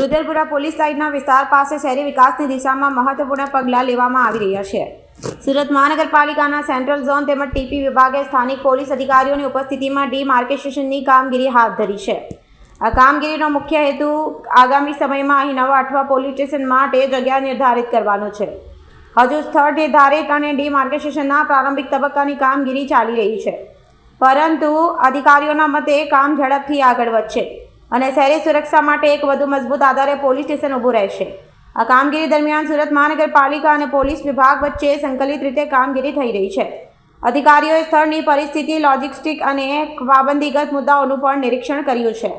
રુદ્રપુરા police સાઇડના વિસ્તાર પાસે શહેરી વિકાસની દિશામાં મહત્વપૂર્ણ પગલાં લેવામાં આવી રહ્યા છે. સુરત મહાનગરપાલિકાના સેન્ટ્રલ ઝોન તેમજ ટીપી વિભાગે સ્થાનિક પોલીસ અધિકારીઓની ઉપસ્થિતિમાં ડીમાર્કેશનની કામગીરી હાથ ધરી છે. આ કામગીરીનો મુખ્ય હેતુ આગામી સમયમાં અહીં નવા અઠવા પોલીસ સ્ટેશન માટે જગ્યા નિર્ધારિત કરવાનો છે. હજુ સ્થળ નિર્ધારિત અને ડીમાર્કેશનના પ્રારંભિક તબક્કાની કામગીરી ચાલી રહી છે. પરંતુ અધિકારીઓના મતે કામ ઝડપથી આગળ વધશે. અને શહેરી સુરક્ષા માટે એક વધુ મજબૂત આધારે પોલીસ સ્ટેશન ઊભું રહેશે. આ કામગીરી દરમિયાન સુરત મહાનગરપાલિકા અને પોલીસ વિભાગ વચ્ચે સંકલિત રીતે કામગીરી થઈ રહી છે. અધિકારીઓએ સ્થળની પરિસ્થિતિ, લોજિસ્ટિક અને પાબંદીગત મુદ્દાઓનું પણ નિરીક્ષણ કર્યું છે.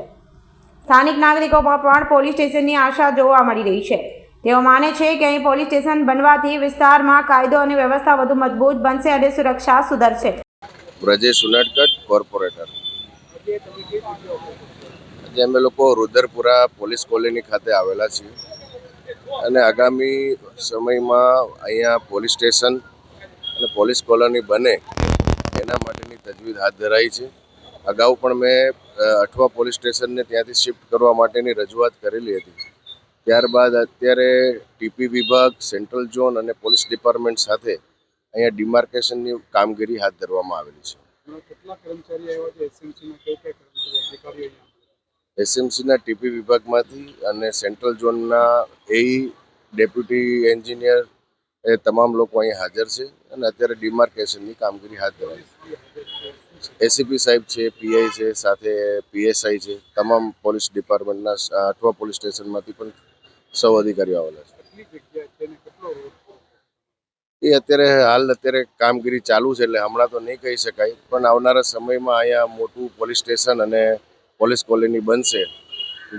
સ્થાનિક નાગરિકોમાં પણ પોલીસ સ્ટેશનની આશા જોવા મળી રહી છે. તેઓ માને છે કે અહીં પોલીસ સ્ટેશન બનવાથી વિસ્તારમાં કાયદો અને વ્યવસ્થા વધુ મજબૂત બનશે અને સુરક્ષા સુધરશે. બ્રજેશ ઉનાટકટ કોર્પોરેટર. આજે અમે લોકો રુદરપુરા પોલીસ કોલોની ખાતે આવેલા છીએ. અને આગામી સમયમાં અહીંયા પોલીસ સ્ટેશન અને પોલીસ કોલોની બને એના માટેની તજવીજ હાથ ધરાઈ છે. અગાઉ પણ મેં અઠવા પોલીસ સ્ટેશનને ત્યાંથી શિફ્ટ કરવા માટેની રજૂઆત કરેલી હતી. ત્યારબાદ અત્યારે ટીપી વિભાગ, સેન્ટ્રલ ઝોન અને પોલીસ ડિપાર્ટમેન્ટ સાથે અહીંયા ડિમાર્કેશનની કામગીરી હાથ ધરવામાં આવેલી છે. કેટલા કર્મચારી આવ્યા છે? એસએમસીના ટીપી વિભાગમાંથી અને સેન્ટ્રલ ઝોનના એઈ ડેપ્યુટી એન્જિનિયર એ તમામ લોકો અહીં હાજર છે અને અત્યારે ડિમાર્કેશનની કામગીરી હાથ ધરાઈ એસીપી સાહેબ છે પીઆઈ છે સાથે પીએસઆઈ છે તમામ પોલીસ ડિપાર્ટમેન્ટના અઠવા પોલીસ સ્ટેશનમાંથી પણ સૌ અધિકારીઓ આવેલા છે? એ અત્યારે હાલ અત્યારે કામગીરી ચાલુ છે એટલે હમણાં તો નહીં કહી શકાય પણ આવનારા સમયમાં અહીંયા મોટું પોલીસ સ્ટેશન અને પોલીસ કોલોની બનશે.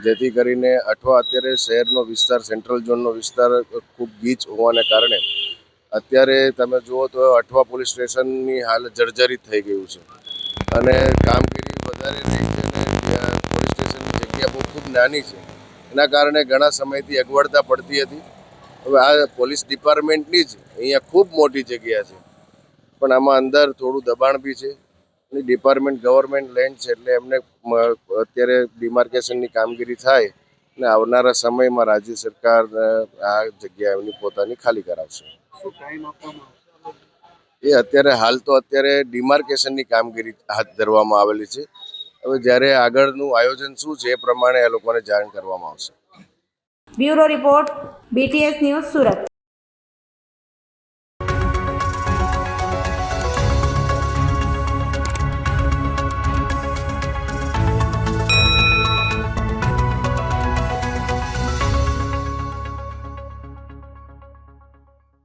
જેથી કરીને અઠવા અત્યારે શહેરનો વિસ્તાર, સેન્ટ્રલ ઝોનનો વિસ્તાર ખૂબ ગીચ હોવાને કારણે અત્યારે તમે જુઓ તો અઠવા પોલીસ સ્ટેશનની હાલ જર્જરિત થઈ ગયું છે. અને કામગીરી વધારે રહી છે અને પોલીસ સ્ટેશનની જગ્યા બહુ ખૂબ નાની છે. એના કારણે ઘણા સમયથી અગવડતા પડતી હતી. હવે આ પોલીસ ડિપાર્ટમેન્ટની જ અહીંયા ખૂબ મોટી જગ્યા છે. પણ આમાં અંદર થોડું દબાણ બી છે. ડિપાર્ટમેન્ટ ગવર્મેન્ટ લેન્ડ છે એટલે એમને અત્યારે ડિમાર્કેશનની કામગીરી થાય અને આવનારા સમયમાં રાજ્ય સરકાર આ જગ્યા એમની પોતાની ખાલી કરાવશે. એ અત્યારે હાલ તો અત્યારે ડિમાર્કેશનની કામગીરી હાથ ધરવામાં આવેલી છે. હવે જ્યારે આગળનું આયોજન શું છે એ પ્રમાણે એ લોકોને જાણ કરવામાં આવશે. Bureau report BTS news Surat.